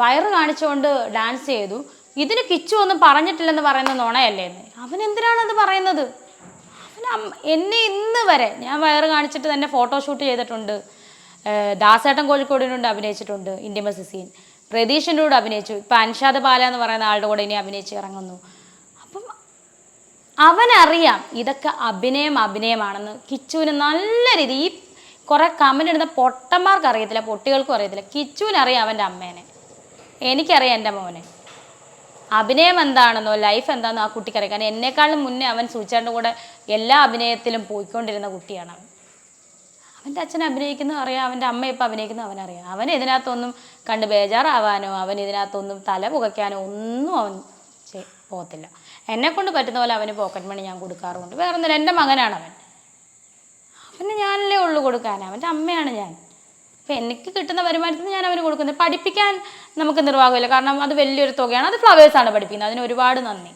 വയറ് കാണിച്ചുകൊണ്ട് ഡാൻസ് ചെയ്തു. ഇതിന് കിച്ചു ഒന്നും പറഞ്ഞിട്ടില്ലെന്ന് പറയുന്ന നുണയല്ലേ എന്ന് അവൻ എന്തിനാണത് പറയുന്നത്? അവൻ എന്നെ ഇന്ന് വരെ ഞാൻ വയറ് കാണിച്ചിട്ട് തന്നെ ഫോട്ടോ ഷൂട്ട് ചെയ്തിട്ടുണ്ട്. ദാസേട്ടൻ കോഴിക്കോടിനുണ്ട് അഭിനയിച്ചിട്ടുണ്ട് ഇന്റിമസി സീൻ. പ്രതീഷിന്റെ കൂടെ അഭിനയിച്ചു. ഇപ്പം അൻഷാദ് പാല എന്ന് പറയുന്ന ആളുടെ കൂടെ ഇനി അഭിനയിച്ച് ഇറങ്ങുന്നു. അപ്പം അവനറിയാം ഇതൊക്കെ അഭിനയം അഭിനയമാണെന്ന്. കിച്ചുവിന് നല്ല രീതി ഈ കുറെ കമന്റ് ഇടുന്ന പൊട്ടന്മാർക്ക് അറിയത്തില്ല പൊട്ടികൾക്കും അറിയത്തില്ല. കിച്ചുവിനറിയാം അവന്റെ അമ്മേനെ. എനിക്കറിയാം എന്റെ മോനെ. അഭിനയം എന്താണെന്നോ ലൈഫ് എന്താണെന്നോ ആ കുട്ടിക്കറിയാം. കാരണം എന്നെക്കാളും മുന്നേ അവൻ സൂചിച്ചാണ്ട് കൂടെ എല്ലാ അഭിനയത്തിലും പോയിക്കൊണ്ടിരുന്ന കുട്ടിയാണ് അവൻ. അവന്റെ അച്ഛൻ അഭിനയിക്കുന്നത് അറിയാം അവന്റെ അമ്മ ഇപ്പം അഭിനയിക്കുന്നത് അവനറിയാം. അവൻ ഇതിനകത്തൊന്നും കണ്ട് ബേജാറാവാനോ അവൻ ഇതിനകത്തൊന്നും തല പുകയ്ക്കാനോ ഒന്നും അവൻ പോകത്തില്ല. എന്നെ കൊണ്ട് പറ്റുന്ന പോലെ അവന് പോക്കറ്റ് മണി ഞാൻ കൊടുക്കാറുമുണ്ട്. വേറെ ഒന്നുമില്ല എന്റെ മകനാണ് അവൻ. അവന് ഞാനല്ലേ ഉള്ളു കൊടുക്കാൻ. അവന്റെ അമ്മയാണ് ഞാൻ. അപ്പം എനിക്ക് കിട്ടുന്ന വരുമാനത്തിൽ ഞാൻ അവന് കൊടുക്കുന്നത്. പഠിപ്പിക്കാൻ നമുക്ക് നിർവാഹമില്ല. കാരണം അത് വലിയൊരു തുകയാണ്. അത് ഫ്ലവേഴ്സാണ് പഠിപ്പിക്കുന്നത്. അതിന് ഒരുപാട് നന്ദി.